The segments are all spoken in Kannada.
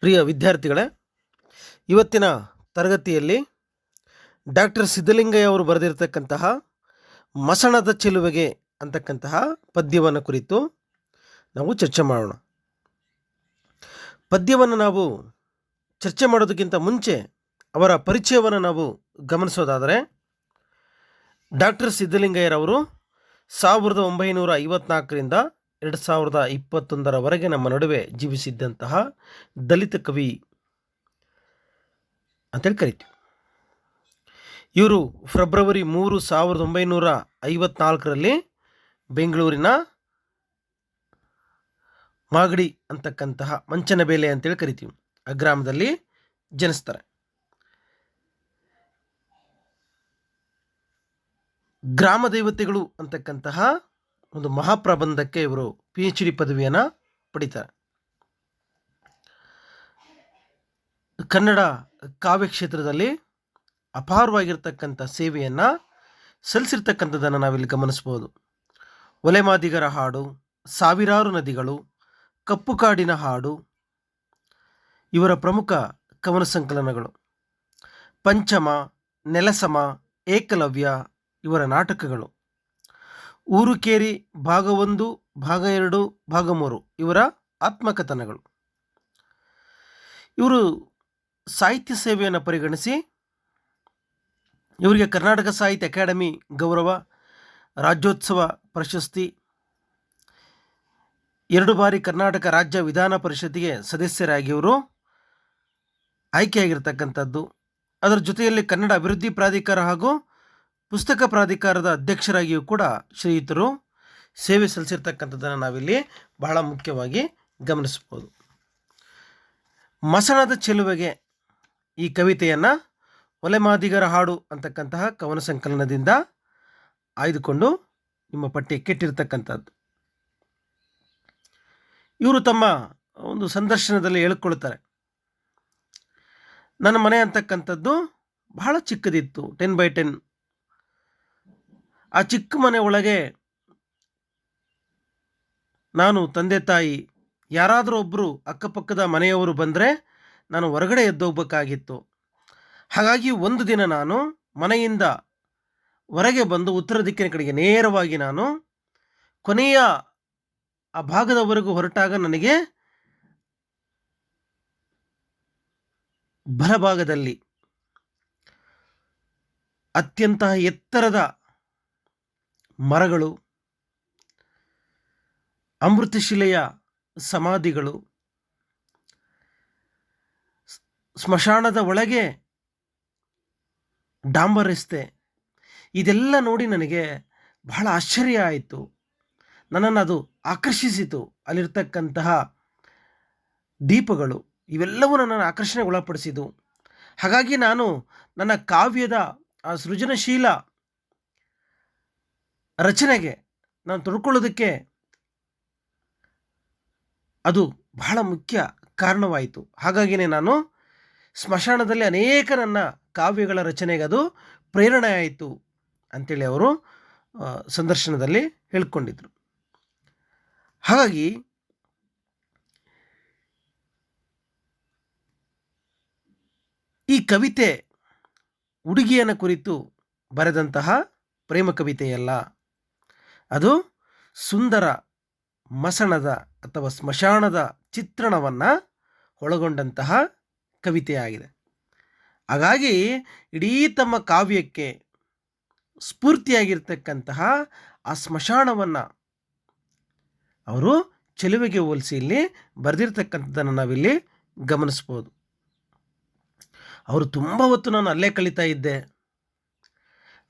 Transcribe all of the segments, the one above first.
ಪ್ರಿಯ ವಿದ್ಯಾರ್ಥಿಗಳೇ, ಇವತ್ತಿನ ತರಗತಿಯಲ್ಲಿ ಡಾಕ್ಟರ್ ಸಿದ್ಧಲಿಂಗಯ್ಯ ಅವರು ಬರೆದಿರತಕ್ಕಂತಹ ಮಸಣದ ಚೆಲುವೆಗೆ ಅಂತಕ್ಕಂತಹ ಪದ್ಯವನ್ನು ಕುರಿತು ನಾವು ಚರ್ಚೆ ಮಾಡೋಣ. ಪದ್ಯವನ್ನು ನಾವು ಚರ್ಚೆ ಮಾಡೋದಕ್ಕಿಂತ ಮುಂಚೆ ಅವರ ಪರಿಚಯವನ್ನು ನಾವು ಗಮನಿಸೋದಾದರೆ, ಡಾಕ್ಟರ್ ಸಿದ್ಧಲಿಂಗಯ್ಯರವರು ಸಾವಿರದ ಒಂಬೈನೂರ ಐವತ್ನಾಲ್ಕರಿಂದ ಎರಡು ಸಾವಿರದ ಇಪ್ಪತ್ತೊಂದರವರೆಗೆ ನಮ್ಮ ನಡುವೆ ಜೀವಿಸಿದ್ದಂತಹ ದಲಿತ ಕವಿ ಅಂತೇಳಿ ಕರಿತೀವಿ. ಇವರು ಫೆಬ್ರವರಿ ಮೂರು ಸಾವಿರದ ಒಂಬೈನೂರ ಐವತ್ನಾಲ್ಕರಲ್ಲಿ ಬೆಂಗಳೂರಿನ ಮಾಗಡಿ ಅಂತಕ್ಕಂತಹ ಮಂಚನಬೇಲೆ ಅಂತೇಳಿ ಕರಿತೀವಿ. ಆ ಗ್ರಾಮದಲ್ಲಿ ಜನಿಸ್ತಾರೆ. ಗ್ರಾಮ ದೇವತೆಗಳು ಅಂತಕ್ಕಂತಹ ಒಂದು ಮಹಾಪ್ರಬಂಧಕ್ಕೆ ಇವರು ಪಿ ಎಚ್ ಡಿ ಪದವಿಯನ್ನು ಪಡಿತಾರೆ. ಕನ್ನಡ ಕಾವ್ಯ ಕ್ಷೇತ್ರದಲ್ಲಿ ಅಪಾರವಾಗಿರ್ತಕ್ಕಂಥ ಸೇವೆಯನ್ನು ಸಲ್ಲಿಸಿರ್ತಕ್ಕಂಥದ್ದನ್ನು ನಾವಿಲ್ಲಿ ಗಮನಿಸ್ಬೋದು. ಒಲೆಮಾದಿಗರ ಹಾಡು, ಸಾವಿರಾರು ನದಿಗಳು ಕಪ್ಪು ಕಾಡಿನ ಹಾಡು, ಇವರ ಪ್ರಮುಖ ಕವನ ಸಂಕಲನಗಳು. ಪಂಚಮ, ನೆಲಸಮ, ಏಕಲವ್ಯ ಇವರ ನಾಟಕಗಳು. ಊರುಕೇರಿ ಭಾಗ ಒಂದು, ಭಾಗ ಎರಡು, ಭಾಗ ಮೂರು ಇವರ ಆತ್ಮಕಥನಗಳು. ಇವರು ಸಾಹಿತ್ಯ ಸೇವೆಯನ್ನು ಪರಿಗಣಿಸಿ ಇವರಿಗೆ ಕರ್ನಾಟಕ ಸಾಹಿತ್ಯ ಅಕಾಡೆಮಿ ಗೌರವ, ರಾಜ್ಯೋತ್ಸವ ಪ್ರಶಸ್ತಿ, ಎರಡು ಬಾರಿ ಕರ್ನಾಟಕ ರಾಜ್ಯ ವಿಧಾನ ಪರಿಷತ್ತಿಗೆ ಸದಸ್ಯರಾಗಿ ಇವರು ಆಯ್ಕೆಯಾಗಿರ್ತಕ್ಕಂಥದ್ದು. ಅದರ ಜೊತೆಯಲ್ಲಿ ಕನ್ನಡ ಅಭಿವೃದ್ಧಿ ಪ್ರಾಧಿಕಾರ ಹಾಗೂ ಪುಸ್ತಕ ಪ್ರಾಧಿಕಾರದ ಅಧ್ಯಕ್ಷರಾಗಿಯೂ ಕೂಡ ಶ್ರೀಯುತರು ಸೇವೆ ಸಲ್ಲಿಸಿರ್ತಕ್ಕಂಥದ್ದನ್ನು ನಾವಿಲ್ಲಿ ಬಹಳ ಮುಖ್ಯವಾಗಿ ಗಮನಿಸ್ಬೋದು ಮಸಣದ ಚೆಲುವೆಗೆ ಈ ಕವಿತೆಯನ್ನು ಒಲೆಮಾದಿಗರ ಹಾಡು ಅಂತಕ್ಕಂತಹ ಕವನ ಸಂಕಲನದಿಂದ ಆಯ್ದುಕೊಂಡು ನಿಮ್ಮ ಪಠ್ಯ ಕೆಟ್ಟಿರ್ತಕ್ಕಂಥದ್ದು. ಇವರು ತಮ್ಮ ಒಂದು ಸಂದರ್ಶನದಲ್ಲಿ ಹೇಳ್ಕೊಳ್ತಾರೆ. ನನ್ನ ಮನೆ ಅಂತಕ್ಕಂಥದ್ದು ಬಹಳ ಚಿಕ್ಕದಿತ್ತು ಟೆನ್ ಬೈ ಟೆನ್ ಆ ಚಿಕ್ಕ ಮನೆ ಒಳಗೆ ನಾನು ತಂದೆ ತಾಯಿ ಯಾರಾದರೂ ಒಬ್ಬರು ಅಕ್ಕಪಕ್ಕದ ಮನೆಯವರು ಬಂದರೆ ನಾನು ಹೊರಗಡೆ ಎದ್ದೋಗ್ಬೇಕಾಗಿತ್ತು. ಹಾಗಾಗಿ ಒಂದು ದಿನ ನಾನು ಮನೆಯಿಂದ ಹೊರಗೆ ಬಂದು ಉತ್ತರ ದಿಕ್ಕಿನ ಕಡೆಗೆ ನೇರವಾಗಿ ನಾನು ಕೊನೆಯ ಆ ಭಾಗದವರೆಗೂ ಹೊರಟಾಗ ನನಗೆ ಬಲಭಾಗದಲ್ಲಿ ಅತ್ಯಂತ ಎತ್ತರದ ಮರಗಳು, ಅಮೃತಶಿಲೆಯ ಸಮಾಧಿಗಳು, ಸ್ಮಶಾನದ ಒಳಗೆ ಡಾಂಬರ್ ರಸ್ತೆ ಇದೆಲ್ಲ ನೋಡಿ ನನಗೆ ಬಹಳ ಆಶ್ಚರ್ಯ ಆಯಿತು. ನನ್ನನ್ನು ಅದು ಆಕರ್ಷಿಸಿತು. ಅಲ್ಲಿರ್ತಕ್ಕಂತಹ ದೀಪಗಳು, ಇವೆಲ್ಲವೂ ನನ್ನನ್ನು ಆಕರ್ಷಣೆಗೊಳಪಡಿಸಿತು ಹಾಗಾಗಿ ನಾನು ನನ್ನ ಕಾವ್ಯದ ಆ ಸೃಜನಶೀಲ ರಚನೆಗೆ ನಾನು ತೊಡ್ಕೊಳ್ಳೋದಕ್ಕೆ ಅದು ಬಹಳ ಮುಖ್ಯ ಕಾರಣವಾಯಿತು. ಹಾಗಾಗಿಯೇ ನಾನು ಸ್ಮಶಾನದಲ್ಲಿ ಅನೇಕ ನನ್ನ ಕಾವ್ಯಗಳ ರಚನೆಗೆ ಅದು ಪ್ರೇರಣೆ ಆಯಿತು ಅಂಥೇಳಿ ಅವರು ಸಂದರ್ಶನದಲ್ಲಿ ಹೇಳ್ಕೊಂಡಿದ್ರು. ಹಾಗಾಗಿ ಈ ಕವಿತೆ ಹುಡುಗಿಯನ ಕುರಿತು ಬರೆದಂತಹ ಪ್ರೇಮ ಕವಿತೆಯಲ್ಲ. ಅದು ಸುಂದರ ಮಸಣದ ಅಥವಾ ಸ್ಮಶಾನದ ಚಿತ್ರಣವನ್ನು ಒಳಗೊಂಡಂತಹ ಕವಿತೆಯಾಗಿದೆ. ಹಾಗಾಗಿ ಇಡೀ ತಮ್ಮ ಕಾವ್ಯಕ್ಕೆ ಸ್ಫೂರ್ತಿಯಾಗಿರ್ತಕ್ಕಂತಹ ಆ ಸ್ಮಶಾನವನ್ನು ಅವರು ಚೆಲುವೆಗೆ ಹೋಲಿಸಿ ಇಲ್ಲಿ ಬರೆದಿರ್ತಕ್ಕಂಥದ್ದನ್ನು ನಾವಿಲ್ಲಿ ಗಮನಿಸ್ಬೋದು. ಅವರು ತುಂಬ ಹೊತ್ತು ನಾನು ಅಲ್ಲೇ ಕಳೀತಾ ಇದ್ದೆ.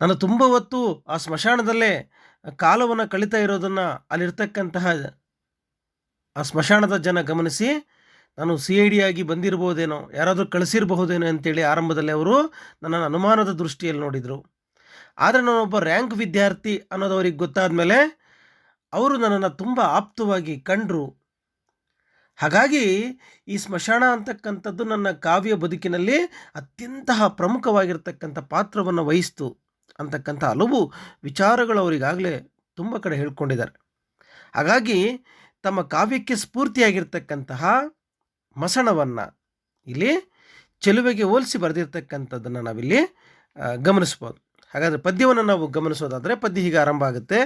ನಾನು ತುಂಬ ಹೊತ್ತು ಆ ಸ್ಮಶಾನದಲ್ಲೇ ಕಾಲವನ್ನು ಕಳೀತಾ ಇರೋದನ್ನು ಅಲ್ಲಿರ್ತಕ್ಕಂತಹ ಆ ಸ್ಮಶಾನದ ಜನ ಗಮನಿಸಿ, ನಾನು ಸಿ ಐ ಡಿ ಆಗಿ ಬಂದಿರ್ಬೋದೇನೋ, ಯಾರಾದರೂ ಕಳಿಸಿರಬಹುದೇನೋ ಅಂತೇಳಿ ಆರಂಭದಲ್ಲಿ ಅವರು ನನ್ನನ್ನು ಅನುಮಾನದ ದೃಷ್ಟಿಯಲ್ಲಿ ನೋಡಿದರು. ಆದರೆ ನಾನೊಬ್ಬ ರ್ಯಾಂಕ್ ವಿದ್ಯಾರ್ಥಿ ಅನ್ನೋದು ಅವ್ರಿಗೆ ಗೊತ್ತಾದ ಮೇಲೆ ಅವರು ನನ್ನನ್ನು ತುಂಬ ಆಪ್ತವಾಗಿ ಕಂಡರು. ಹಾಗಾಗಿ ಈ ಸ್ಮಶಾನ ಅಂತಕ್ಕಂಥದ್ದು ನನ್ನ ಕಾವ್ಯ ಬದುಕಿನಲ್ಲಿ ಅತ್ಯಂತ ಪ್ರಮುಖವಾಗಿರ್ತಕ್ಕಂಥ ಪಾತ್ರವನ್ನು ವಹಿಸ್ತು. ಅಂತಕ್ಕಂಥ ಹಲವು ವಿಚಾರಗಳು ಅವರಿಗಾಗಲೇ ತುಂಬ ಕಡೆ ಹೇಳ್ಕೊಂಡಿದ್ದಾರೆ. ಹಾಗಾಗಿ ತಮ್ಮ ಕಾವ್ಯಕ್ಕೆ ಸ್ಫೂರ್ತಿಯಾಗಿರ್ತಕ್ಕಂತಹ ಮಸಣವನ್ನು ಇಲ್ಲಿ ಚೆಲುವೆಗೆ ಹೋಲಿಸಿ ಬರೆದಿರ್ತಕ್ಕಂಥದ್ದನ್ನು ನಾವಿಲ್ಲಿ ಗಮನಿಸ್ಬೋದು. ಹಾಗಾದರೆ ಪದ್ಯವನ್ನು ನಾವು ಗಮನಿಸೋದಾದರೆ ಪದ್ಯ ಹೀಗೆ ಆರಂಭ ಆಗುತ್ತೆ.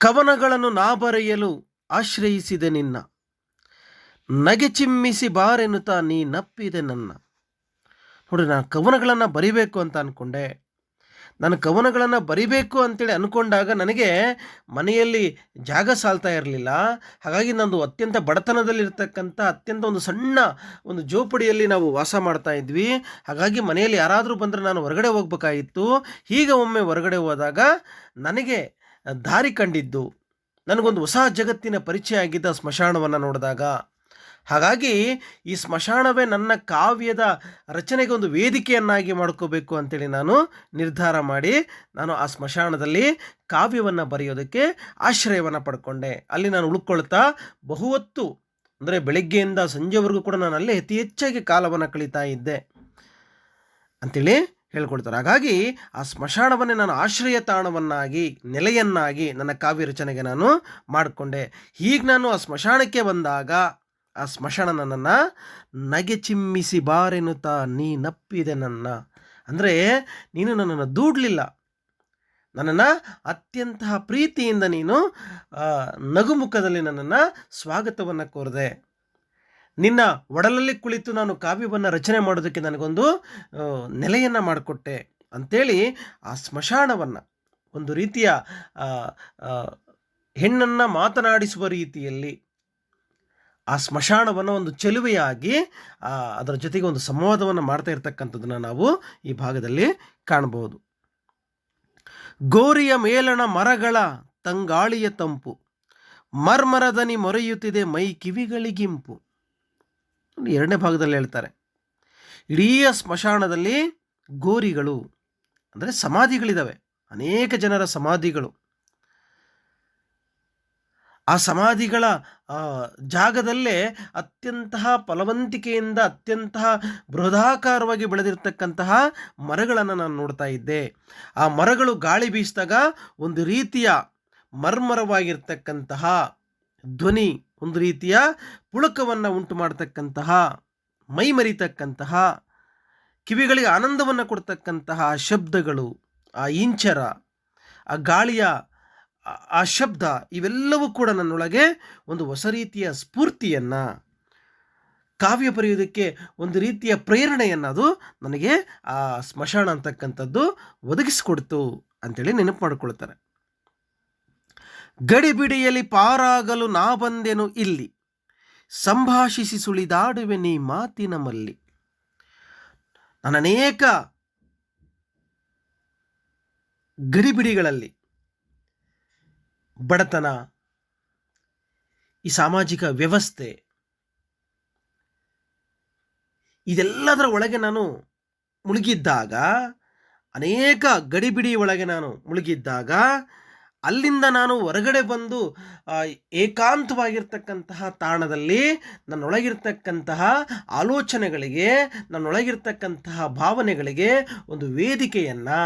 ಕವನಗಳನ್ನು ನಾ ಬರೆಯಲು ಆಶ್ರಯಿಸಿದೆ ನಿನ್ನ, ನಗೆ ಚಿಮ್ಮಿಸಿ ಬಾರೆನ್ನುತ್ತಾ ನೀ ನಪ್ಪಿದೆ ನನ್ನ. ನೋಡಿ ನಾನು ಕವನಗಳನ್ನು ಬರಿಬೇಕು ಅಂತ ಅಂದ್ಕೊಂಡೆ ನಾನು ಕವನಗಳನ್ನು ಬರಿಬೇಕು ಅಂತೇಳಿ ಅಂದ್ಕೊಂಡಾಗ ನನಗೆ ಮನೆಯಲ್ಲಿ ಜಾಗ ಸಾಲ್ತಾ ಇರಲಿಲ್ಲ. ಹಾಗಾಗಿ ನಂದು ಅತ್ಯಂತ ಬಡತನದಲ್ಲಿರ್ತಕ್ಕಂಥ ಅತ್ಯಂತ ಒಂದು ಸಣ್ಣ ಒಂದು ಜೋಪಡಿಯಲ್ಲಿ ನಾವು ವಾಸ ಮಾಡ್ತಾ ಇದ್ವಿ. ಹಾಗಾಗಿ ಮನೆಯಲ್ಲಿ ಯಾರಾದರೂ ಬಂದರೆ ನಾನು ಹೊರಗಡೆ ಹೋಗ್ಬೇಕಾಗಿತ್ತು. ಹೀಗೆ ಒಮ್ಮೆ ಹೊರಗಡೆ ಹೋದಾಗ ನನಗೆ ದಾರಿ ಕಂಡಿದ್ದು. ನನಗೊಂದು ಹೊಸ ಜಗತ್ತಿನ ಪರಿಚಯ ಆಗಿದ್ದ ಸ್ಮಶಾನವನ್ನು ನೋಡಿದಾಗ. ಹಾಗಾಗಿ ಈ ಸ್ಮಶಾನವೇ ನನ್ನ ಕಾವ್ಯದ ರಚನೆಗೆ ಒಂದು ವೇದಿಕೆಯನ್ನಾಗಿ ಮಾಡ್ಕೋಬೇಕು ಅಂತೇಳಿ ನಾನು ನಿರ್ಧಾರ ಮಾಡಿ ನಾನು ಆ ಸ್ಮಶಾನದಲ್ಲಿ ಕಾವ್ಯವನ್ನು ಬರೆಯೋದಕ್ಕೆ ಆಶ್ರಯವನ್ನು ಪಡ್ಕೊಂಡೆ. ಅಲ್ಲಿ ನಾನು ಉಳ್ಕೊಳ್ತಾ ಬಹುವತ್ತು ಅಂದರೆ ಬೆಳಗ್ಗೆಯಿಂದ ಸಂಜೆವರೆಗೂ ಕೂಡ ನಾನು ಅಲ್ಲೇ ಅತಿ ಹೆಚ್ಚಾಗಿ ಕಾಲವನ್ನು ಕಳೀತಾ ಇದ್ದೆ ಅಂತೇಳಿ ಹೇಳ್ಕೊಳ್ತಾರೆ. ಹಾಗಾಗಿ ಆ ಸ್ಮಶಾನವನ್ನೇ ನಾನು ಆಶ್ರಯ ತಾಣವನ್ನಾಗಿ, ನೆಲೆಯನ್ನಾಗಿ ನನ್ನ ಕಾವ್ಯ ರಚನೆಗೆ ನಾನು ಮಾಡಿಕೊಂಡೆ. ಹೀಗೆ ನಾನು ಆ ಸ್ಮಶಾನಕ್ಕೆ ಬಂದಾಗ ಆ ಸ್ಮಶಾನ ನನ್ನನ್ನು ನಗೆ ಚಿಮ್ಮಿಸಿ ಬಾರೆನ್ನುತ್ತಾ ನೀ ನಪ್ಪಿದೆ ನನ್ನ. ಅಂದರೆ ನೀನು ನನ್ನನ್ನು ದೂಡಲಿಲ್ಲ. ನನ್ನನ್ನು ಅತ್ಯಂತ ಪ್ರೀತಿಯಿಂದ ನೀನು ನಗುಮುಖದಲ್ಲಿ ನನ್ನನ್ನು ಸ್ವಾಗತವನ್ನು ಕೋರಿದೆ. ನಿನ್ನ ಒಡಲಲ್ಲಿ ಕುಳಿತು ನಾನು ಕಾವ್ಯವನ್ನು ರಚನೆ ಮಾಡೋದಕ್ಕೆ ನನಗೊಂದು ನೆಲೆಯನ್ನು ಮಾಡಿಕೊಟ್ಟೆ ಅಂಥೇಳಿ ಆ ಸ್ಮಶಾನವನ್ನು ಒಂದು ರೀತಿಯ ಹೆಣ್ಣನ್ನು ಮಾತನಾಡಿಸುವ ರೀತಿಯಲ್ಲಿ ಆ ಸ್ಮಶಾನವನ್ನು ಒಂದು ಚೆಲುವೆಯಾಗಿ ಅದರ ಜೊತೆಗೆ ಒಂದು ಸಂವಾದವನ್ನು ಮಾಡ್ತಾ ಇರತಕ್ಕಂಥದ್ದನ್ನು ನಾವು ಈ ಭಾಗದಲ್ಲಿ ಕಾಣಬಹುದು ಗೋರಿಯ ಮೇಲಣ ಮರಗಳ ತಂಗಾಳಿಯ ತಂಪು, ಮರ್ಮರದನಿ ಮೊರೆಯುತ್ತಿದೆ ಮೈ ಕಿವಿಗಳಿಗಿಂಪು ಎರಡನೇ ಭಾಗದಲ್ಲಿ ಹೇಳ್ತಾರೆ. ಇಡೀ ಸ್ಮಶಾನದಲ್ಲಿ ಗೋರಿಗಳು, ಅಂದರೆ ಸಮಾಧಿಗಳಿದ್ದಾವೆ ಅನೇಕ ಜನರ ಸಮಾಧಿಗಳು. ಆ ಸಮಾಧಿಗಳ ಆ, ಜಾಗದಲ್ಲೇ ಅತ್ಯಂತಹ ಫಲವಂತಿಕೆಯಿಂದ ಅತ್ಯಂತ ಬೃಹದಾಕಾರವಾಗಿ ಬೆಳೆದಿರ್ತಕ್ಕಂತಹ ಮರಗಳನ್ನು ನಾನು ನೋಡ್ತಾ ಇದ್ದೆ. ಆ ಮರಗಳು ಗಾಳಿ ಬೀಸಿದಾಗ ಒಂದು ರೀತಿಯ ಮರ್ಮರವಾಗಿರ್ತಕ್ಕಂತಹ ಧ್ವನಿ ಒಂದು ರೀತಿಯ ಪುಳಕವನ್ನು ಉಂಟು ಮಾಡತಕ್ಕಂತಹ ಮೈಮರಿತಕ್ಕಂತಹ ಕಿವಿಗಳಿಗೆ ಆನಂದವನ್ನು ಕೊಡ್ತಕ್ಕಂತಹ ಶಬ್ದಗಳು ಆ ಇಂಚರ ಆ ಗಾಳಿಯ ಆ- ಶಬ್ದ ಇವೆಲ್ಲವೂ ಕೂಡ ನನ್ನೊಳಗೆ ಒಂದು ಹೊಸ ರೀತಿಯ ಸ್ಫೂರ್ತಿಯನ್ನು, ಕಾವ್ಯ ಬರೆಯೋದಕ್ಕೆ ಒಂದು ರೀತಿಯ ಪ್ರೇರಣೆಯನ್ನು ಅದು ನನಗೆ ಆ ಸ್ಮಶಾನ ಅಂತಕ್ಕಂಥದ್ದು ಒದಗಿಸಿಕೊಡ್ತು ಅಂತೇಳಿ ನೆನಪು ಮಾಡಿಕೊಳ್ತಾರೆ. ಗಡಿಬಿಡಿಯಲ್ಲಿ ಪಾರಾಗಲು ನಾ ಬಂದೆನು ಇಲ್ಲಿ, ಸಂಭಾಷಿಸಿ ಸುಳಿದಾಡುವೆ ನೀ ಮಾತಿನ ಮಲ್ಲಿ. ನಾನು ಅನೇಕ ಗಡಿಬಿಡಿಗಳಲ್ಲಿ ಬಡತನ, ಈ ಸಾಮಾಜಿಕ ವ್ಯವಸ್ಥೆ, ಇದೆಲ್ಲದರ ಒಳಗೆ ನಾನು ಮುಳುಗಿದ್ದಾಗ, ಅನೇಕ ಗಡಿಬಿಡಿ ಒಳಗೆ ನಾನು ಮುಳುಗಿದ್ದಾಗ, ಅಲ್ಲಿಂದ ನಾನು ಹೊರಗಡೆ ಬಂದು ಏಕಾಂತವಾಗಿರ್ತಕ್ಕಂತಹ ತಾಣದಲ್ಲಿ ನನ್ನೊಳಗಿರ್ತಕ್ಕಂತಹ ಆಲೋಚನೆಗಳಿಗೆ, ನನ್ನೊಳಗಿರ್ತಕ್ಕಂತಹ ಭಾವನೆಗಳಿಗೆ ಒಂದು ವೇದಿಕೆಯನ್ನು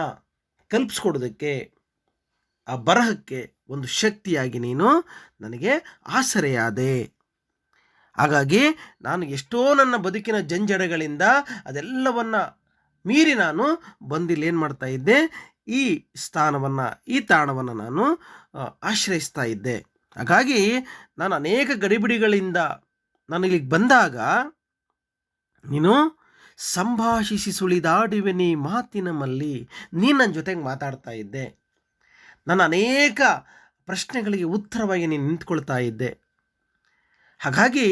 ಕಲ್ಪಿಸ್ಕೊಡೋದಕ್ಕೆ, ಆ ಬರಹಕ್ಕೆ ಒಂದು ಶಕ್ತಿಯಾಗಿ ನೀನು ನನಗೆ ಆಸರೆಯಾದೆ. ಹಾಗಾಗಿ ನಾನು ಎಷ್ಟೋ ನನ್ನ ಬದುಕಿನ ಜಂಜಡಗಳಿಂದ ಅದೆಲ್ಲವನ್ನ ಮೀರಿ ನಾನು ಬಂದಿಲ್ಲಿ ಏನು ಮಾಡ್ತಾ ಇದ್ದೆ? ಈ ಸ್ಥಾನವನ್ನು, ಈ ತಾಣವನ್ನು ನಾನು ಆಶ್ರಯಿಸ್ತಾ ಇದ್ದೆ. ಹಾಗಾಗಿ ನಾನು ಅನೇಕ ಗಡಿಬಿಡಿಗಳಿಂದ ನಾನು ಬಂದಾಗ ನೀನು ಸಂಭಾಷಿಸಿ ಸುಳಿದಾಡುವೆ ನೀ ಮಾತಿನ ಮಲ್ಲಿ, ನೀನು ನನ್ನ ಜೊತೆಗೆ ಮಾತಾಡ್ತಾ ಇದ್ದೆ. ನನ್ನ ಅನೇಕ ಪ್ರಶ್ನೆಗಳಿಗೆ ಉತ್ತರವಾಗಿ ನೀನು ನಿಂತ್ಕೊಳ್ತಾ ಇದ್ದೆ. ಹಾಗಾಗಿ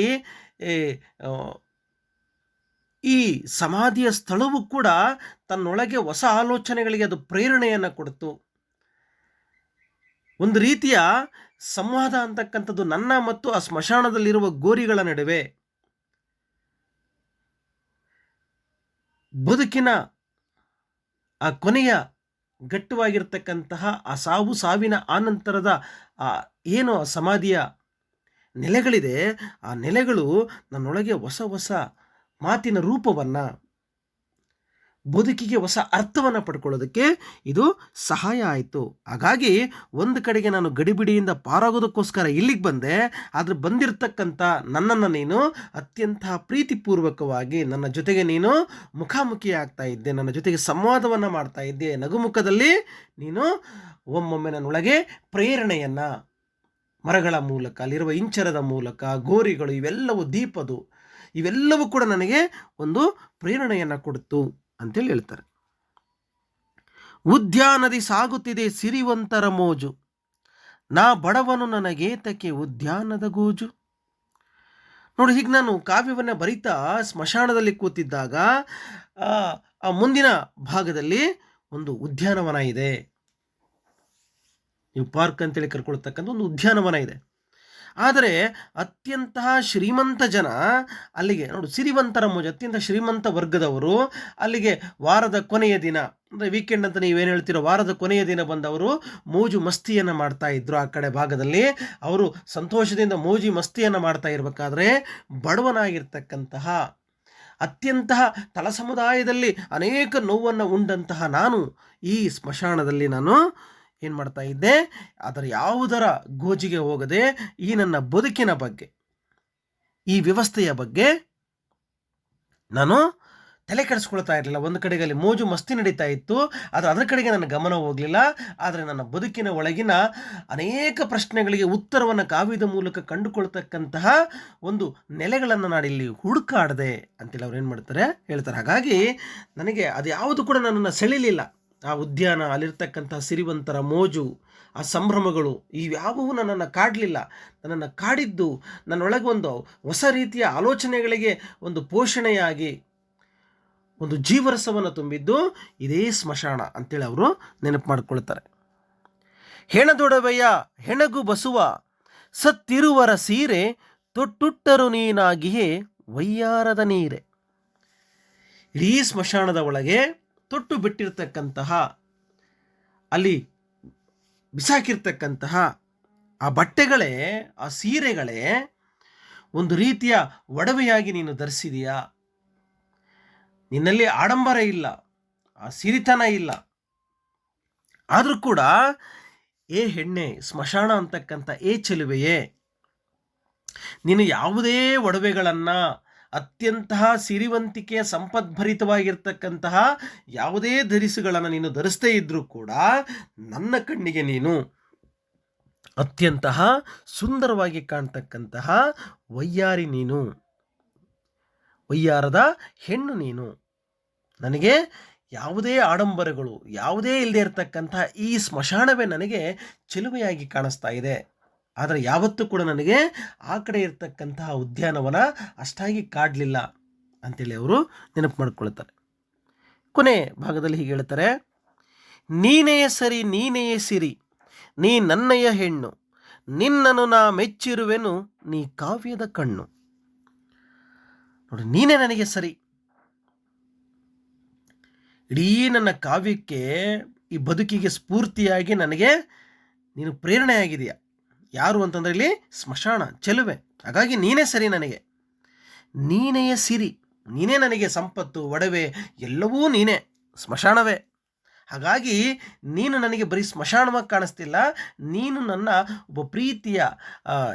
ಈ ಸಮಾಧಿಯ ಸ್ಥಳವು ಕೂಡ ತನ್ನೊಳಗೆ ಹೊಸ ಆಲೋಚನೆಗಳಿಗೆ ಅದು ಪ್ರೇರಣೆಯನ್ನು ಕೊಡ್ತು. ಒಂದು ರೀತಿಯ ಸಂವಾದ ಅಂತಕ್ಕಂಥದ್ದು ನನ್ನ ಮತ್ತು ಆ ಸ್ಮಶಾನದಲ್ಲಿರುವ ಗೋರಿಗಳ ನಡುವೆ. ಬದುಕಿನ ಆ ಕೊನೆಯ ಗಟ್ಟವಾಗಿರ್ತಕ್ಕಂತಹ ಆ ಸಾವು ಸಾವಿನ ಆನಂತರದ, ಆ, ಏನು ಸಮಾಧಿಯ ನೆಲೆಗಳಿದೆ, ಆ ನೆಲೆಗಳು ನನ್ನೊಳಗೆ ಹೊಸ ಹೊಸ ಮಾತಿನ ರೂಪವನ್ನು ಬದುಕಿಗೆ ಹೊಸ ಅರ್ಥವನ್ನು ಪಡ್ಕೊಳ್ಳೋದಕ್ಕೆ ಇದು ಸಹಾಯ ಆಯಿತು. ಹಾಗಾಗಿ ಒಂದು ಕಡೆಗೆ ನಾನು ಗಡಿಬಿಡಿಯಿಂದ ಪಾರಾಗೋದಕ್ಕೋಸ್ಕರ ಇಲ್ಲಿಗೆ ಬಂದೆ. ಆದರೆ ಬಂದಿರತಕ್ಕಂಥ ನನ್ನನ್ನು ನೀನು ಅತ್ಯಂತ ಪ್ರೀತಿಪೂರ್ವಕವಾಗಿ ನನ್ನ ಜೊತೆಗೆ ನೀನು ಮುಖಾಮುಖಿ ಆಗ್ತಾ ಇದ್ದೆ. ನನ್ನ ಜೊತೆಗೆ ಸಂವಾದವನ್ನು ಮಾಡ್ತಾ ಇದ್ದೆ. ನಗುಮುಖದಲ್ಲಿ ನೀನು ಒಮ್ಮೊಮ್ಮೆ ನನ್ನೊಳಗೆ ಪ್ರೇರಣೆಯನ್ನು, ಮರಗಳ ಮೂಲಕ, ಅಲ್ಲಿರುವ ಇಂಚರದ ಮೂಲಕ, ಗೋರಿಗಳು ಇವೆಲ್ಲವೂ ದೀಪದು. ಇವೆಲ್ಲವೂ ಕೂಡ ನನಗೆ ಒಂದು ಪ್ರೇರಣೆಯನ್ನು ಕೊಡ್ತು. ಅಂತೇಳಿ ಹೇಳ್ತಾರೆ. ಉದ್ಯಾನದಿ ಸಾಗುತ್ತಿದೆ ಸಿರಿವಂತರ ಮೋಜು. ನಾ ಬಡವನು ನನಗೇತಕ್ಕೆ ಉದ್ಯಾನದ ಗೋಜು? ನೋಡಿ ಹೀಗೆ ನಾನು ಕಾವ್ಯವನ್ನು ಬರಿತಾ ಸ್ಮಶಾನದಲ್ಲಿ ಕೂತಿದ್ದಾಗ ಆ, ಮುಂದಿನ ಭಾಗದಲ್ಲಿ ಒಂದು ಉದ್ಯಾನವನ ಇದೆ. ನೀವು ಪಾರ್ಕ್ ಅಂತೇಳಿ ಕರ್ಕೊಳ್ತಕ್ಕಂಥ ಒಂದು ಉದ್ಯಾನವನ ಇದೆ. ಆದರೆ ಅತ್ಯಂತ ಶ್ರೀಮಂತ ಜನ ಅಲ್ಲಿಗೆ ನೋಡು ಸಿರಿವಂತರ ಮೋಜು, ಅತ್ಯಂತ ಶ್ರೀಮಂತ ವರ್ಗದವರು ಅಲ್ಲಿಗೆ ವಾರದ ಕೊನೆಯ ದಿನ, ಅಂದರೆ ವೀಕೆಂಡ್ ಅಂತ ನೀವೇನು ಹೇಳ್ತೀರೋ ವಾರದ ಕೊನೆಯ ದಿನ ಬಂದವರು ಮೋಜು ಮಸ್ತಿಯನ್ನು ಮಾಡ್ತಾ ಇದ್ರು ಆ ಕಡೆ ಭಾಗದಲ್ಲಿ. ಅವರು ಸಂತೋಷದಿಂದ ಮೋಜಿ ಮಸ್ತಿಯನ್ನು ಮಾಡ್ತಾ ಇರಬೇಕಾದ್ರೆ ಬಡವನಾಗಿರ್ತಕ್ಕಂತಹ ಅತ್ಯಂತ ತಳ ಸಮುದಾಯದಲ್ಲಿ ಅನೇಕ ನೋವನ್ನು ಉಂಡಂತಹ ನಾನು ಈ ಸ್ಮಶಾನದಲ್ಲಿ ನಾನು ಏನು ಮಾಡ್ತಾ ಇದ್ದೆ? ಅದರ ಯಾವುದರ ಗೋಜಿಗೆ ಹೋಗದೆ ಈ ನನ್ನ ಬದುಕಿನ ಬಗ್ಗೆ, ಈ ವ್ಯವಸ್ಥೆಯ ಬಗ್ಗೆ ನಾನು ತಲೆ ಕೆಡಿಸ್ಕೊಳ್ತಾ ಇರಲಿಲ್ಲ. ಒಂದು ಕಡೆಗೆ ಅಲ್ಲಿ ಮೋಜು ಮಸ್ತಿ ನಡೀತಾ ಇತ್ತು. ಆದರೆ ಅದರ ಕಡೆಗೆ ನನ್ನ ಗಮನ ಹೋಗಲಿಲ್ಲ. ಆದರೆ ನನ್ನ ಬದುಕಿನ ಒಳಗಿನ ಅನೇಕ ಪ್ರಶ್ನೆಗಳಿಗೆ ಉತ್ತರವನ್ನು ಕಾವ್ಯದ ಮೂಲಕ ಕಂಡುಕೊಳ್ತಕ್ಕಂತಹ ಒಂದು ನೆಲೆಗಳನ್ನು ನಾನಿಲ್ಲಿ ಹುಡುಕಾಡದೆ ಅಂತೇಳಿ ಅವ್ರು ಏನು ಮಾಡ್ತಾರೆ? ಹೇಳ್ತಾರೆ. ಹಾಗಾಗಿ ನನಗೆ ಅದು ಯಾವುದು ಕೂಡ ನನ್ನನ್ನು ಸೆಳಿಲಿಲ್ಲ. ಆ ಉದ್ಯಾನ ಅಲ್ಲಿರ್ತಕ್ಕಂಥ ಸಿರಿವಂತರ, ಮೋಜು, ಆ ಸಂಭ್ರಮಗಳು ಇವ್ಯಾವುವು ನನ್ನನ್ನು ಕಾಡಲಿಲ್ಲ. ನನ್ನನ್ನು ಕಾಡಿದ್ದು, ನನ್ನೊಳಗೆ ಒಂದು ಹೊಸ ರೀತಿಯ ಆಲೋಚನೆಗಳಿಗೆ ಒಂದು ಪೋಷಣೆಯಾಗಿ, ಒಂದು ಜೀವರಸವನ್ನು ತುಂಬಿದ್ದು ಇದೇ ಸ್ಮಶಾನ ಅಂತೇಳಿ ಅವರು ನೆನಪು ಮಾಡಿಕೊಳ್ತಾರೆ. ಹೆಣದೊಡವೆಯ ಹೆಣಗು ಬಸುವ, ಸತ್ತಿರುವರ ಸೀರೆ ತೊಟ್ಟುಟ್ಟರು ನೀನಾಗಿಯೇ ವಯ್ಯಾರದ ನೀರೆ. ಇಡೀ ಸ್ಮಶಾನದ ಒಳಗೆ ತೊಟ್ಟು ಬಿಟ್ಟಿರ್ತಕ್ಕಂತಹ ಅಲ್ಲಿ ಬಿಸಾಕಿರ್ತಕ್ಕಂತಹ ಆ ಬಟ್ಟೆಗಳೇ, ಆ ಸೀರೆಗಳೇ ಒಂದು ರೀತಿಯ ಒಡವೆಯಾಗಿ ನೀನು ಧರಿಸಿದೀಯಾ? ನಿನ್ನಲ್ಲಿ ಆಡಂಬರ ಇಲ್ಲ, ಆ ಸಿರಿತನ ಇಲ್ಲ. ಆದರೂ ಕೂಡ, ಏ ಹೆಣ್ಣೆ, ಸ್ಮಶಾನ ಅಂತಕ್ಕಂಥ ಏ ಚೆಲುವೆಯೇ, ನೀನು ಯಾವುದೇ ಒಡವೆಗಳನ್ನು ಅತ್ಯಂತಹ ಸಿರಿವಂತಿಕೆಯ ಸಂಪದ್ಭರಿತವಾಗಿರ್ತಕ್ಕಂತಹ ಯಾವುದೇ ಧರಿಸುಗಳನ್ನು ನೀನು ಧರಿಸದೇ ಇದ್ದರೂ ಕೂಡ ನನ್ನ ಕಣ್ಣಿಗೆ ನೀನು ಅತ್ಯಂತಹ ಸುಂದರವಾಗಿ ಕಾಣ್ತಕ್ಕಂತಹ ವಯ್ಯಾರಿ ನೀನು. ವಯ್ಯಾರದ ಹೆಣ್ಣು ನೀನು. ನನಗೆ ಯಾವುದೇ ಆಡಂಬರಗಳು, ಯಾವುದೇ ಇಲ್ಲದೆ ಇರತಕ್ಕಂತಹ ಈ ಸ್ಮಶಾನವೇ ನನಗೆ ಚೆಲುವೆಯಾಗಿ ಕಾಣಿಸ್ತಾ ಇದೆ. ಆದರೆ ಯಾವತ್ತೂ ಕೂಡ ನನಗೆ ಆ ಕಡೆ ಇರ್ತಕ್ಕಂತಹ ಉದ್ಯಾನವನ ಅಷ್ಟಾಗಿ ಕಾಡಲಿಲ್ಲ ಅಂತೇಳಿ ಅವರು ನೆನಪು ಮಾಡ್ಕೊಳ್ತಾರೆ. ಕೊನೆ ಭಾಗದಲ್ಲಿ ಹೀಗೆ ಹೇಳ್ತಾರೆ, ನೀನೆಯ ಸರಿ, ನೀನೆಯ ಸಿರಿ, ನೀ ನನ್ನಯ ಹೆಣ್ಣು, ನಿನ್ನನ್ನು ನಾ ಮೆಚ್ಚಿರುವೆನು, ನೀ ಕಾವ್ಯದ ಕಣ್ಣು. ನೋಡಿ, ನೀನೇ ನನಗೆ ಸರಿ. ಇಡೀ ನನ್ನ ಕಾವ್ಯಕ್ಕೆ, ಈ ಬದುಕಿಗೆ ಸ್ಫೂರ್ತಿಯಾಗಿ ನನಗೆ ನೀನು ಪ್ರೇರಣೆಯಾಗಿದೆಯಾ ಯಾರು ಅಂತಂದ್ರೆ ಇಲ್ಲಿ ಸ್ಮಶಾನ, ಚೆಲುವೆ. ಹಾಗಾಗಿ ನೀನೇ ಸರಿ ನನಗೆ. ನೀನೆಯ ಸಿರಿ. ನೀನೇ ನನಗೆ ಸಂಪತ್ತು, ಒಡವೆ, ಎಲ್ಲವೂ ನೀನೇ. ಸ್ಮಶಾನವೇ. ಹಾಗಾಗಿ ನೀನು ನನಗೆ ಬರೀ ಸ್ಮಶಾನವಾಗಿ ಕಾಣಿಸ್ತಿಲ್ಲ. ನೀನು ನನ್ನ ಒಬ್ಬ ಪ್ರೀತಿಯ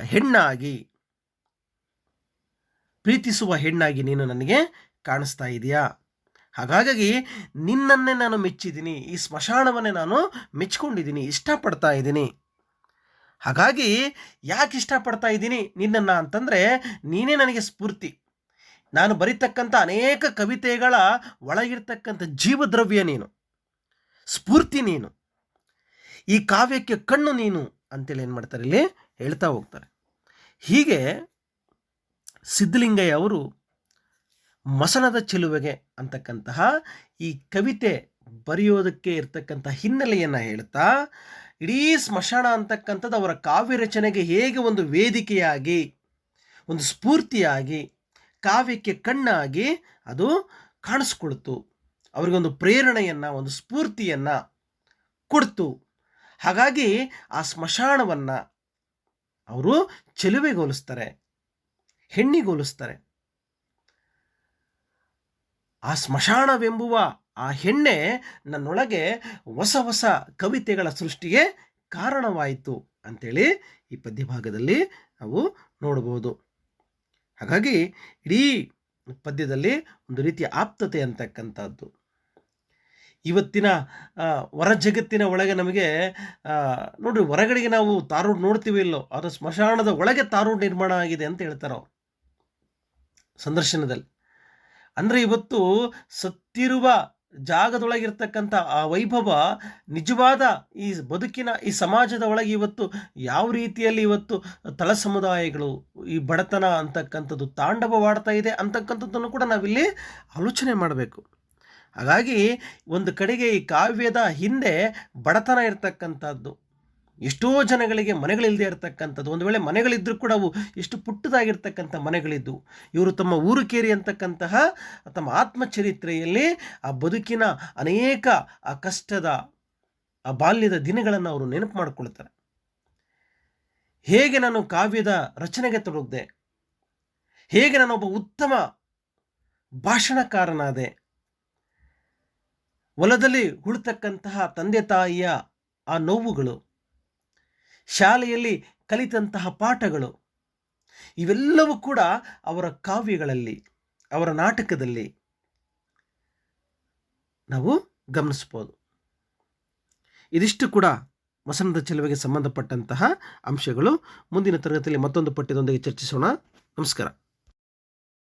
ಹೆಣ್ಣಾಗಿ, ಪ್ರೀತಿಸುವ ಹೆಣ್ಣಾಗಿ ನೀನು ನನಗೆ ಕಾಣಿಸ್ತಾ ಇದೆಯಾ? ಹಾಗಾಗಿ ನಿನ್ನನ್ನೇ ನಾನು ಮೆಚ್ಚಿದ್ದೀನಿ. ಈ ಸ್ಮಶಾನವನ್ನೇ ನಾನು ಮೆಚ್ಕೊಂಡಿದ್ದೀನಿ. ಇಷ್ಟಪಡ್ತಾ ಇದ್ದೀನಿ. ಹಾಗಾಗಿ ಯಾಕೆ ಇಷ್ಟಪಡ್ತಾ ಇದ್ದೀನಿ ನಿನ್ನನ್ನು ಅಂತಂದರೆ ನೀನೇ ನನಗೆ ಸ್ಫೂರ್ತಿ. ನಾನು ಬರೀತಕ್ಕಂಥ ಅನೇಕ ಕವಿತೆಗಳ ಒಳಗಿರ್ತಕ್ಕಂಥ ಜೀವದ್ರವ್ಯ ನೀನು. ಸ್ಫೂರ್ತಿ ನೀನು. ಈ ಕಾವ್ಯಕ್ಕೆ ಕಣ್ಣು ನೀನು ಅಂತೇಳಿ ಏನು ಮಾಡ್ತಾರೆ ಇಲ್ಲಿ? ಹೇಳ್ತಾ ಹೋಗ್ತಾರೆ. ಹೀಗೆ ಸಿದ್ಧಲಿಂಗಯ್ಯ ಅವರು ಮಸನದ ಚೆಲುವೆಗೆ ಅಂತಕ್ಕಂತಹ ಈ ಕವಿತೆ ಬರೆಯೋದಕ್ಕೆ ಇರ್ತಕ್ಕಂಥ ಹಿನ್ನೆಲೆಯನ್ನು ಹೇಳ್ತಾ ಇಡೀ ಸ್ಮಶಾನ ಅಂತಕ್ಕಂಥದ್ದು ಅವರ ಕಾವ್ಯ ರಚನೆಗೆ ಹೇಗೆ ಒಂದು ವೇದಿಕೆಯಾಗಿ, ಒಂದು ಸ್ಫೂರ್ತಿಯಾಗಿ, ಕಾವ್ಯಕ್ಕೆ ಕಣ್ಣಾಗಿ ಅದು ಕಾಣಿಸ್ಕೊಳ್ತು. ಅವರಿಗೊಂದು ಪ್ರೇರಣೆಯನ್ನು, ಒಂದು ಸ್ಫೂರ್ತಿಯನ್ನು ಕೊಡ್ತು. ಹಾಗಾಗಿ ಆ ಸ್ಮಶಾನವನ್ನು ಅವರು ಚೆಲುವೆಗೋಲಿಸ್ತಾರೆ ಹೆಣ್ಣಿಗೋಲಿಸ್ತಾರೆ ಆ ಸ್ಮಶಾನವೆಂಬುವ ಆ ಹೆಣ್ಣೆ ನನ್ನೊಳಗೆ ಹೊಸ ಹೊಸ ಕವಿತೆಗಳ ಸೃಷ್ಟಿಗೆ ಕಾರಣವಾಯಿತು ಅಂಥೇಳಿ ಈ ಪದ್ಯಭಾಗದಲ್ಲಿ ನಾವು ನೋಡ್ಬೋದು. ಹಾಗಾಗಿ ಇಡೀ ಪದ್ಯದಲ್ಲಿ ಒಂದು ರೀತಿಯ ಆಪ್ತತೆ ಅಂತಕ್ಕಂಥದ್ದು. ಇವತ್ತಿನ ಹೊರ ಜಗತ್ತಿನ ಒಳಗೆ ನಮಗೆ ನೋಡಿರಿ ಹೊರಗಡೆಗೆ ನಾವು ತಾರು ನೋಡ್ತೀವಿ ಇಲ್ಲೋ, ಅದು ಸ್ಮಶಾನದ ಒಳಗೆ ತಾರು ನಿರ್ಮಾಣ ಆಗಿದೆ ಅಂತ ಹೇಳ್ತಾರೆ ಸಂದರ್ಶನದಲ್ಲಿ. ಅಂದರೆ ಇವತ್ತು ಸತ್ತಿರುವ ಜಾಗದೊಳಗಿರ್ತಕ್ಕಂಥ ಆ ವೈಭವ ನಿಜವಾದ ಈ ಬದುಕಿನ, ಈ ಸಮಾಜದ ಒಳಗೆ ಇವತ್ತು ಯಾವ ರೀತಿಯಲ್ಲಿ ಇವತ್ತು ತಳ ಸಮುದಾಯಗಳು ಈ ಬಡತನ ಅಂತಕ್ಕಂಥದ್ದು ತಾಂಡವವಾಡ್ತಾ ಇದೆ ಅಂತಕ್ಕಂಥದ್ದನ್ನು ಕೂಡ ನಾವಿಲ್ಲಿ ಆಲೋಚನೆ ಮಾಡಬೇಕು. ಹಾಗಾಗಿ ಒಂದು ಕಡೆಗೆ ಈ ಕಾವ್ಯದ ಹಿಂದೆ ಬಡತನ ಇರತಕ್ಕಂಥದ್ದು ಎಷ್ಟೋ ಜನಗಳಿಗೆ ಮನೆಗಳಿಲ್ಲದೆ ಇರತಕ್ಕಂಥದ್ದು. ಒಂದು ವೇಳೆ ಮನೆಗಳಿದ್ದರೂ ಕೂಡ ಅವು ಎಷ್ಟು ಪುಟ್ಟದಾಗಿರ್ತಕ್ಕಂಥ ಮನೆಗಳಿದ್ದು ಇವರು ತಮ್ಮ ಊರು ಕೇರಿ ಅಂತಕ್ಕಂತಹ ತಮ್ಮ ಆತ್ಮಚರಿತ್ರೆಯಲ್ಲಿ ಆ ಬದುಕಿನ ಅನೇಕ ಆ ಕಷ್ಟದ, ಆ ಬಾಲ್ಯದ ದಿನಗಳನ್ನು ಅವರು ನೆನಪು ಮಾಡಿಕೊಳ್ತಾರೆ. ಹೇಗೆ ನಾನು ಕಾವ್ಯದ ರಚನೆಗೆ ತೊಡಗಿದೆ? ಹೇಗೆ ನಾನೊಬ್ಬ ಉತ್ತಮ ಭಾಷಣಕಾರನಾದೆ? ಹೊಲದಲ್ಲಿ ಹುಡ್ತಕ್ಕಂತಹ ತಂದೆ ತಾಯಿಯ ಆ ನೋವುಗಳು ಶಾಲೆಯಲ್ಲಿ ಕಲಿತಂತಹ ಪಾಠಗಳು, ಇವೆಲ್ಲವೂ ಕೂಡ ಅವರ ಕಾವ್ಯಗಳಲ್ಲಿ, ಅವರ ನಾಟಕದಲ್ಲಿ ನಾವು ಗಮನಿಸ್ಬೋದು ಇದಿಷ್ಟು ಕೂಡ ವಸಂತ ಚೆಲುವೆಗೆ ಸಂಬಂಧಪಟ್ಟಂತಹ ಅಂಶಗಳು. ಮುಂದಿನ ತರಗತಿಯಲ್ಲಿ ಮತ್ತೊಂದು ಪಠ್ಯದೊಂದಿಗೆ ಚರ್ಚಿಸೋಣ. ನಮಸ್ಕಾರ.